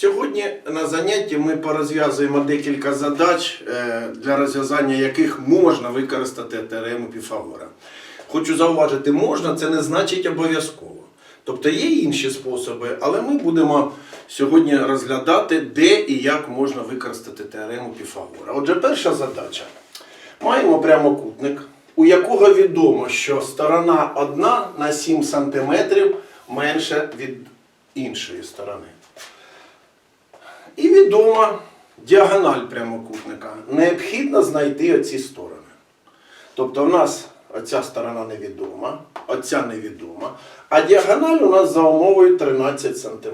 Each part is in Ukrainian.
Сьогодні на занятті ми порозв'язуємо декілька задач, е, для розв'язання яких можна використати теорему Піфагора. Хочу зауважити, можна, це не значить обов'язково. Тобто є інші способи, але ми будемо сьогодні розглядати, де і як можна використати теорему Піфагора. Отже, перша задача. Маємо прямокутник, у якого відомо, що сторона одна на 7 см менша від іншої сторони. І відома діагональ прямокутника. Необхідно знайти оці сторони. Тобто в нас оця сторона невідома, оця невідома, а діагональ у нас за умовою 13 см.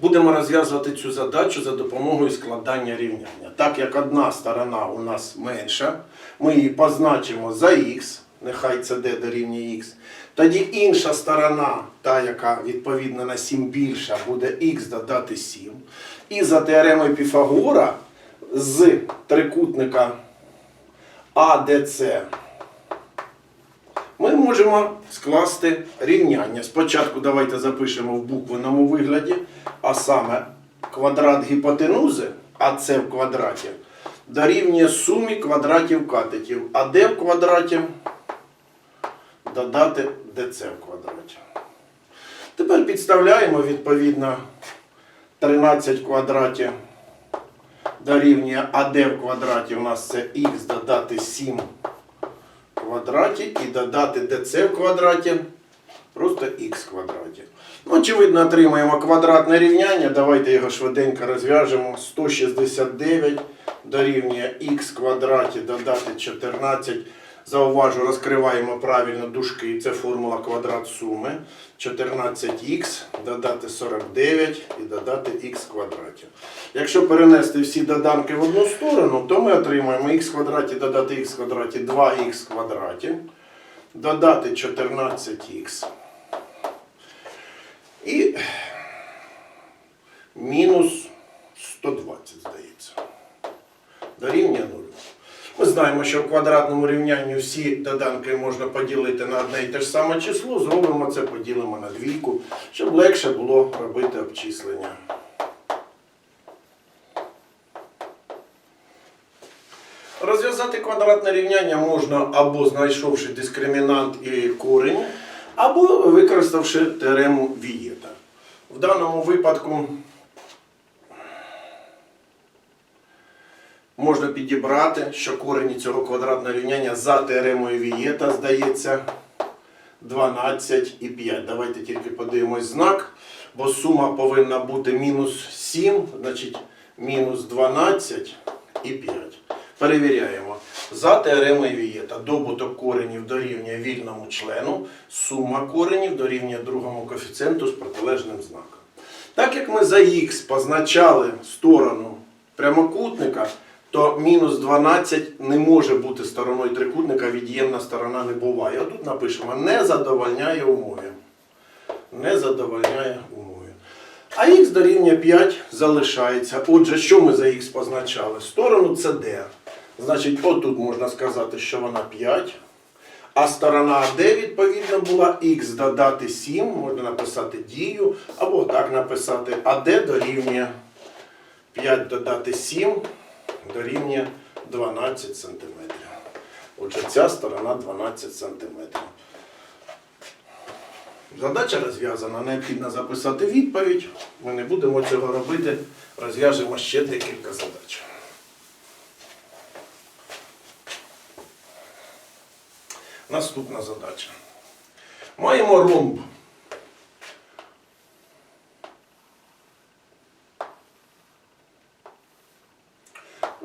Будемо розв'язувати цю задачу за допомогою складання рівняння. Так як одна сторона у нас менша, ми її позначимо за х, нехай це d дорівнює х. Тоді інша сторона, та, яка відповідно на 7 більша, буде х додати 7. І за теоремою Піфагора з трикутника АДЦ ми можемо скласти рівняння. Спочатку давайте запишемо в буквеному вигляді, а саме квадрат гіпотенузи, АЦ в квадраті, дорівнює сумі квадратів катетів, а d в квадраті додати dc в квадраті. Тепер підставляємо відповідно 13 квадратів дорівнює АД в квадраті у нас це х додати 7 в квадраті і додати dc в квадраті просто х в квадраті. Ну, очевидно, отримаємо квадратне рівняння. Давайте його швиденько розв'яжемо. 169 дорівнює х в квадраті додати 14. Зауважу, розкриваємо правильно дужки. Це формула квадрат суми. 14х додати 49 і додати х в квадраті. Якщо перенести всі доданки в одну сторону, то ми отримаємо х квадраті додати х квадраті 2х в квадраті, додати 14х. І мінус 120, здається. Дорівнює 0. Ми знаємо, що в квадратному рівнянні всі доданки можна поділити на одне і те ж саме число. Зробимо це, поділимо на двійку, щоб легше було робити обчислення. Розв'язати квадратне рівняння можна або знайшовши дискримінант і корінь, або використавши теорему Вієта. В даному випадку можна підібрати, що корені цього квадратного рівняння за теоремою Вієта здається 12 і 5. Давайте тільки подивимось знак, бо сума повинна бути мінус 7, значить мінус 12 і 5. Перевіряємо. За теоремою Вієта добуток коренів дорівнює вільному члену, сума коренів дорівнює другому коефіцієнту з протилежним знаком. Так як ми за х позначали сторону прямокутника, то мінус 12 не може бути стороною трикутника, від'ємна сторона не буває. Отут напишемо не задовольняє умові. Не задовольняє умові. А х дорівнює 5 залишається. Отже, що ми за х позначали? Сторону CD. Значить, отут можна сказати, що вона 5. А сторона АД, відповідно, була х додати 7, можна написати дію, або так написати АД дорівнює 5 додати 7 дорівнює 12 см. Отже, ця сторона 12 см. Задача розв'язана, необхідно записати відповідь. Ми не будемо цього робити, розв'яжемо ще декілька задач. Наступна задача. Маємо ромб.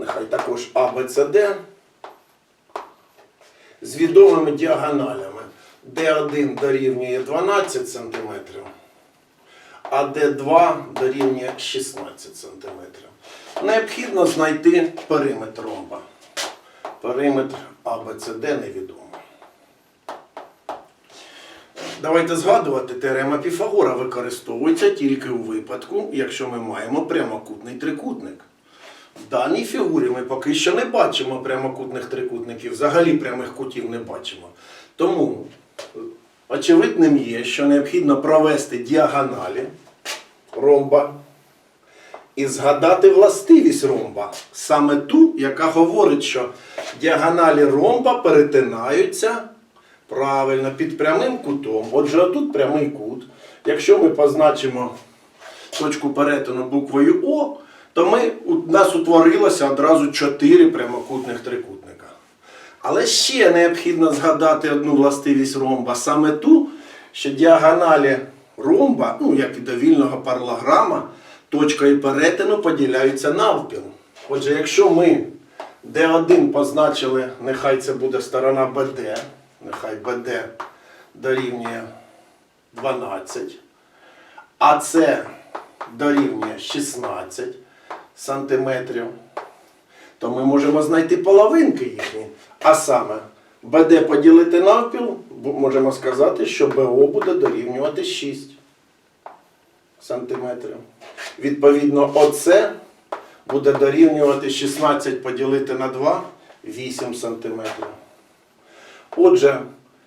Нехай також ABCD з відомими діагоналями. D1 дорівнює 12 см, а D2 дорівнює 16 см. Необхідно знайти периметр ромба. Периметр ABCD невідомо. Давайте згадувати, теорема Піфагора використовується тільки у випадку, якщо ми маємо прямокутний трикутник. В даній фігурі ми поки що не бачимо прямокутних трикутників, взагалі прямих кутів не бачимо. Тому очевидним є, що необхідно провести діагоналі ромба і згадати властивість ромба, саме ту, яка говорить, що діагоналі ромба перетинаються правильно під прямим кутом. Отже, отут прямий кут. Якщо ми позначимо точку перетину буквою О, то ми, у нас утворилося одразу чотири прямокутних трикутника. Але ще необхідно згадати одну властивість ромба, саме ту, що діагоналі ромба, ну як і до вільного паралограма, точкою перетину поділяються навпіл. Отже, якщо ми D1 позначили, нехай це буде сторона BD, нехай BD дорівнює 12, а це дорівнює 16 сантиметрів, то ми можемо знайти половинки їхні. А саме, БД поділити навпіл, можемо сказати, що БО буде дорівнювати 6 сантиметрів. Відповідно, ОЦ буде дорівнювати 16 поділити на 2 8 сантиметрів. Отже,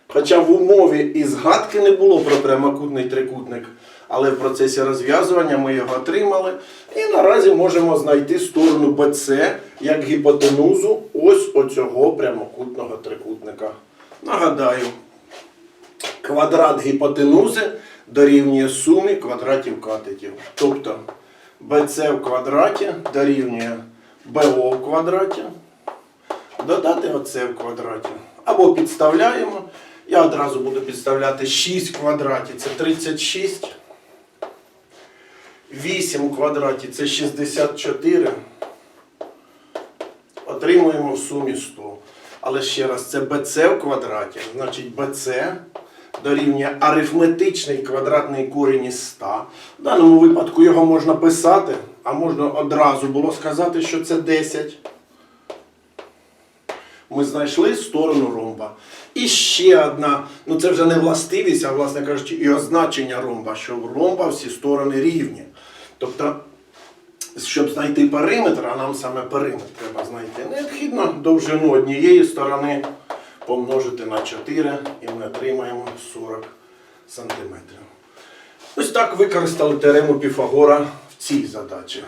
хоча в умові і згадки не було про прямокутний трикутник, але в процесі розв'язування ми його отримали. І наразі можемо знайти сторону BC як гіпотенузу ось оцього прямокутного трикутника. Нагадаю, квадрат гіпотенузи дорівнює сумі квадратів катетів. Тобто BC в квадраті дорівнює BO в квадраті додати оце в квадраті. Або підставляємо. Я одразу буду підставляти 6 в квадраті це 36. 8 у квадраті це 64. Отримуємо в сумі 100. Але ще раз, це BC в квадраті. Значить BC дорівнює арифметичний квадратний корінь із 100. В даному випадку його можна писати, а можна одразу було сказати, що це 10 ми знайшли сторону ромба. І ще одна, ну це вже не властивість, а власне кажучи, і означення ромба, що в ромба всі сторони рівні. Тобто, щоб знайти периметр, а нам саме периметр треба знайти, необхідно довжину однієї сторони помножити на 4 і ми отримаємо 40 см. Ось так використали теорему Піфагора в цій задачі.